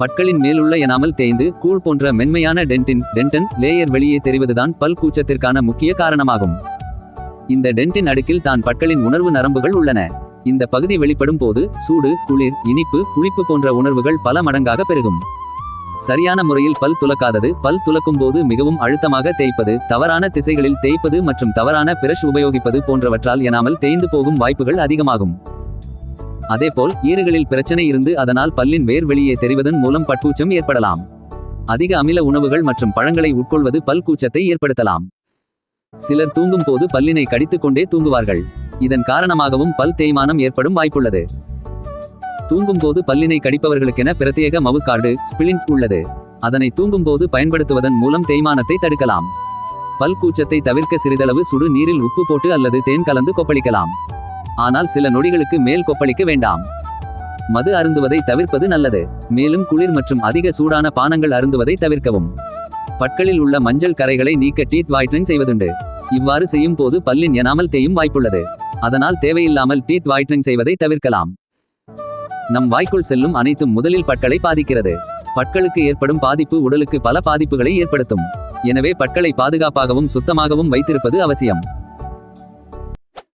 பற்களின் மேலுள்ள எனாமல் தேய்ந்து கூழ் போன்ற மென்மையான டென்டின் டென்டன் லேயர் வெளியே தெரிவதுதான் பல் கூச்சத்திற்கான முக்கிய காரணமாகும். இந்த டென்டின் அடுக்கில் தான் பற்களின் உணர்வு நரம்புகள் உள்ளன. இந்த பகுதி வெளிப்படும் போது சூடு குளிர் இனிப்பு புளிப்பு போன்ற உணர்வுகள் பல மடங்காக பெருகும். சரியான முறையில் பல் துலக்காதது பல் துலக்கும் போது மிகவும் அழுத்தமாக தேய்ப்பது தவறான திசைகளில் தேய்ப்பது மற்றும் தவறான பிரஷ் உபயோகிப்பது போன்றவற்றால் எனாமல் தேய்ந்து போகும் வாய்ப்புகள் அதிகமாகும். அதேபோல் ஈறுகளில் பிரச்சனை இருந்து அதனால் பல்லின் வேர் வெளியே தெரிவதன் மூலம் பட்கூச்சம் ஏற்படலாம். அதிக அமில உணவுகள் மற்றும் பழங்களை உட்கொள்வது பல் கூச்சத்தை ஏற்படுத்தலாம். சிலர் தூங்கும் போது பல்லினை கடித்துக் கொண்டே தூங்குவார்கள். இதன் காரணமாகவும் பல் தேய்மானம் ஏற்படும் வாய்ப்புள்ளது. தூங்கும் போது பல்லினை கடிப்பவர்களுக்கென பிரத்யேக மவுக்கார்டு ஸ்பிளிண்ட் உள்ளது. அதனை தூங்கும் போது பயன்படுத்துவதன் மூலம் தேய்மானத்தை தடுக்கலாம். பல் கூச்சத்தை தவிர்க்க சிறிதளவு சுடு நீரில் உப்பு போட்டு அல்லது தேன் கலந்து கொப்பளிக்கலாம். ஆனால் சில நொடிகளுக்கு மேல் கொப்பளிக்க வேண்டாம். மது அருந்துவதை தவிர்ப்பது நல்லது. மேலும் குளிர் மற்றும் அதிக சூடான பானங்கள் அருந்துவதை தவிர்க்கவும். பற்களில் உள்ள மஞ்சள் கரைகளை நீக்க டீத் வாய்ட்ரின் செய்வதுண்டு. இவ்வாறு செய்யும் போது பல்லின் எனாமல் தேயும் வாய்ப்புள்ளது. அதனால் தேவையில்லாமல் டீத் வாய்ட்ரிங் செய்வதை தவிர்க்கலாம். நம் வாய்க்குள் செல்லும் அனைத்தும் முதலில் பற்களை பாதிக்கிறது. பற்களுக்கு ஏற்படும் பாதிப்பு உடலுக்கு பல பாதிப்புகளை ஏற்படுத்தும். எனவே பற்களை பாதுகாப்பாகவும் சுத்தமாகவும் வைத்திருப்பது அவசியம்.